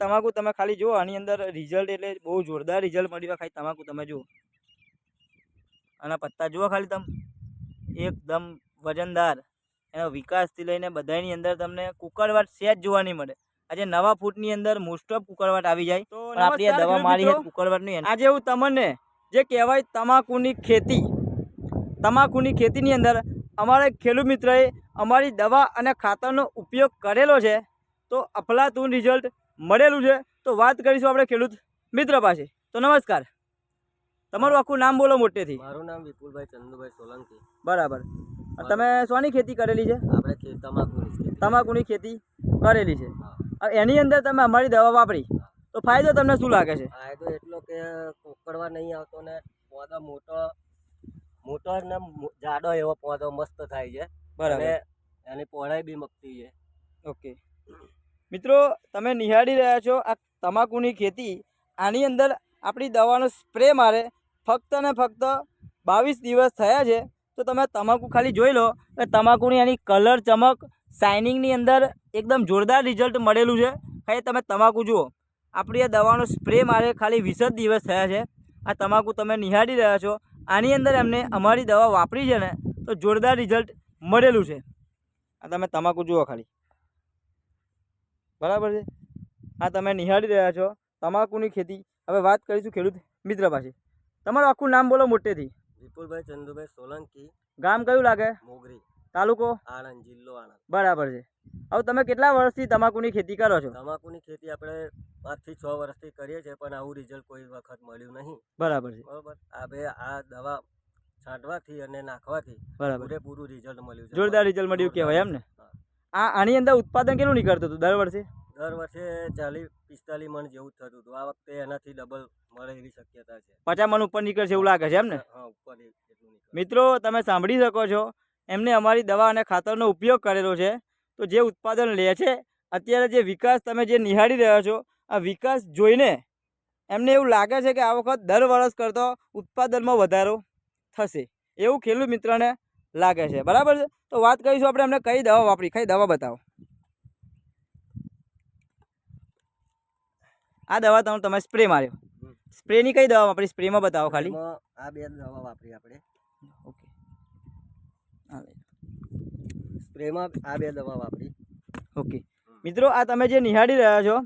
તમાકુ તમે ખાલી જુઓ આની અંદર રિઝલ્ટ એટલે બહુ જોરદાર રિઝલ્ટ મળ્યું ખાલી તમાકુ તમે જુઓ. આના પત્તા જુઓ ખાલી તમે. એકદમ વજનદાર. એનો વિકાસથી લઈને બધાની અંદર તમને કુકરવાટ સેજ જોવા નહીં મળે. આજે નવા ફૂટની અંદર મોસ્ટ ઓફ કુકરવાટ આવી જાય. તો આપણી આ દવા મારી કુકરવાટની આજે હું તમને જે કહેવાય તમાકુની ખેતી તમાકુની ખેતીની અંદર અમારા ખેડૂત મિત્રએ અમારી દવા અને ખાતરનો ઉપયોગ કરેલો છે. તો અફલાતું રિઝલ્ટ મળેલું છે તો વાત કરીશું આપણે ખેડૂત મિત્ર પાસે. તો નમસ્કાર. તમારું આખું નામ બોલો મોટેથી. મારું નામ વિપુલભાઈ ચંદુભાઈ સોલંકી. બરાબર. તમે શોની ખેતી કરેલી છે? આપણે તમાકુની તમાકુની ખેતી કરેલી છે. એની અંદર તમે અમારી દવા વાપરી. તો ફાયદો તમને શું લાગે છે? ફાયદો એટલો કે કોકડવા નહીં આવતો ને પોદો મોટો મોટો ને જાડો એવો પોદો મસ્ત થાય છે. બરાબર. એની પહોળાઈ બી મકતી છે. ઓકે. મિત્રો, તમે નિહાળી રહ્યા છો આ તમાકુની ખેતી. આની અંદર આપણી દવાનો સ્પ્રે મારે ફક્ત ને ફક્ત બાવીસ દિવસ થયા છે. તો તમે તમાકુ ખાલી જોઈ લો કે તમાકુની આની કલર ચમક શાઇનિંગની અંદર એકદમ જોરદાર રિઝલ્ટ મળેલું છે. ખાલી તમે તમાકુ જુઓ. આપણી આ દવાનો સ્પ્રે મારે ખાલી વીસ જ દિવસ થયા છે. આ તમાકુ તમે નિહાળી રહ્યા છો. આની અંદર એમને અમારી દવા વાપરી છે ને, તો જોરદાર રિઝલ્ટ મળેલું છે. આ તમે તમાકુ જુઓ ખાલી. બરાબર છે? હા તમે નિહાળી રહ્યા છો. તમાકુની ખેતી. હવે વાત કરીશું ખેડૂત મિત્ર પાસે. તમારું આખું નામ બોલો મોટેથી. વિપુલભાઈ ચંદુભાઈ સોલંકી. ગામ કયું લાગે? મોગરી. તાલુકો? આણંદ જિલ્લો આણંદ. બરાબર છે. હવે તમે કેટલા વર્ષથી તમાકુની ખેતી કરો છો? તમાકુની ખેતી આપણે પાંચથી છ વર્ષથી કરીએ છીએ પણ આવું રિઝલ્ટ કોઈ વખત મળ્યું નહીં. બરાબર છે. બરાબર? આ બે આ દવા છાંટવાથી અને નાખવાથી બરાબર. પૂરેપૂરું રિઝલ્ટ મળ્યું જોરદાર રિઝલ્ટ મળ્યું કહેવાય એમ ને. આ આની અંદર ઉત્પાદન કેટલું નીકળતું હતું દર વર્ષે? દર વર્ષે ચાલીસ પિસ્તાલીસ મણ જેવું થતું હતું. આ વખતે એનાથી ડબલ મળે એવી શક્યતા છે. પચાસ મણ ઉપર નીકળશે એવું લાગે છે એમ ને? હા ઉપર. મિત્રો તમે સાંભળી શકો છો એમને અમારી દવા અને ખાતરનો ઉપયોગ કરેલો છે. તો જે ઉત્પાદન લે છે અત્યારે જે વિકાસ તમે જે નિહાળી રહ્યા છો આ વિકાસ જોઈને એમને એવું લાગે છે કે આ વખત દર વર્ષ કરતો ઉત્પાદનમાં વધારો થશે. એવું ખેડૂત મિત્રને લાગે છે. બરાબર છે? તો વાત કરીશું આપણે એમને કઈ દવા વાપરી. કઈ દવા બતાવો? આ દવા તમે તમે સ્પ્રે માર્યો. સ્પ્રેની કઈ દવા વાપરી? સ્પ્રેમાં બતાવો ખાલી. આ બે દવા વાપરી આપણે. ઓકે. સ્પ્રેમાં આ બે દવા વાપરી. ઓકે. મિત્રો આ તમે જે નિહાળી રહ્યા છો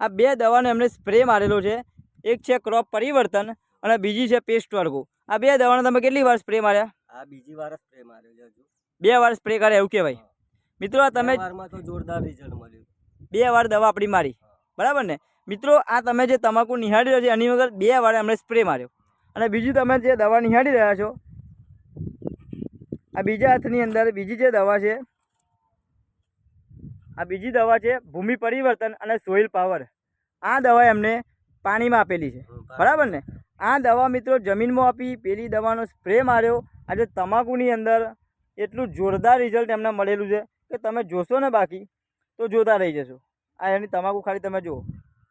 આ બે દવાનો એમણે સ્પ્રે મારેલો છે. એક છે ક્રોપ પરિવર્તન અને બીજી છે પેસ્ટ વર્ગો. આ બે દવાને તમે કેટલી વાર સ્પ્રે માર્યા? આ બીજી વાર સ્પ્રે માર્યો છે હજુ. બે વાર સ્પ્રે કરે એવું કહેવાય. મિત્રો આ તમે વારમાં તો જોરદાર રિઝલ્ટ મળ્યું. બે વાર દવા આપણી મારી. બરાબર ને? મિત્રો આ તમે જે તમાકુ નિહાળી રહ્યા છો એની વગર બે વાર એમણે સ્પ્રે માર્યો. અને બીજું તમે જે દવા નિહાળી રહ્યા છો આ બીજા હાથની અંદર બીજી જે દવા છે આ બીજી દવા છે ભૂમિ પરિવર્તન અને સોઇલ પાવર આ દવા એમને પાણીમાં આપેલી છે. બરાબર ને? આ દવા મિત્રો જમીનમાં આપી પેલી દવાનો સ્પ્રે માર્યો આજે તમાકુની અંદર એટલું જોરદાર રિઝલ્ટ એમને મળેલું છે કે તમે જોશો ને બાકી તો જોતા રહી જશો. આ એની તમાકુ ખાલી તમે જુઓ.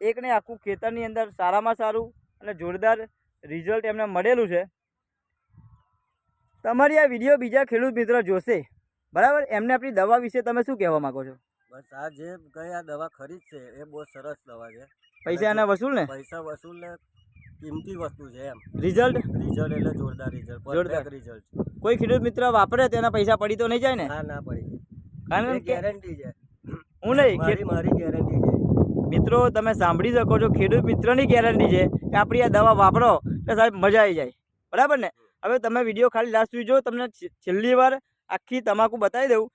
એક ને આખું ખેતરની અંદર સારામાં સારું અને જોરદાર રિઝલ્ટ એમને મળેલું છે. તમારી આ વીડિયો બીજા ખેડૂત મિત્ર જોશે. બરાબર? એમને આપણી દવા વિશે તમે શું કહેવા માંગો છો? બસ આ જે કઈ આ દવા ખરીદશે એ બહુ સરસ દવા છે. પૈસા એના વસૂલ ને? પૈસા વસૂલ ને કિંમતી વસ્તુ છે એમ. રિઝલ્ટ રિઝલ્ટ એટલે જોરદાર રિઝલ્ટ જોરદાર. રિઝલ્ટ કોઈ ખેડૂત મિત્ર વાપરે તેના પૈસા પડી તો નહીં જાય ને? ના ના પડી. કારણ કે ગેરંટી છે. હું નહીં મારી મારી ગેરંટી છે. મિત્રો તમે સાંભળી શકો છો ખેડૂત મિત્રની ગેરંટી છે કે આપણી આ દવા વાપરો એટલે સાહેબ મજા આવી જાય. બરાબર ને? હવે તમે વીડિયો ખાલી લાસ્ટ સુધી જો તમને છેલ્લી વાર આખી તમાકુ બતાવી દઉં.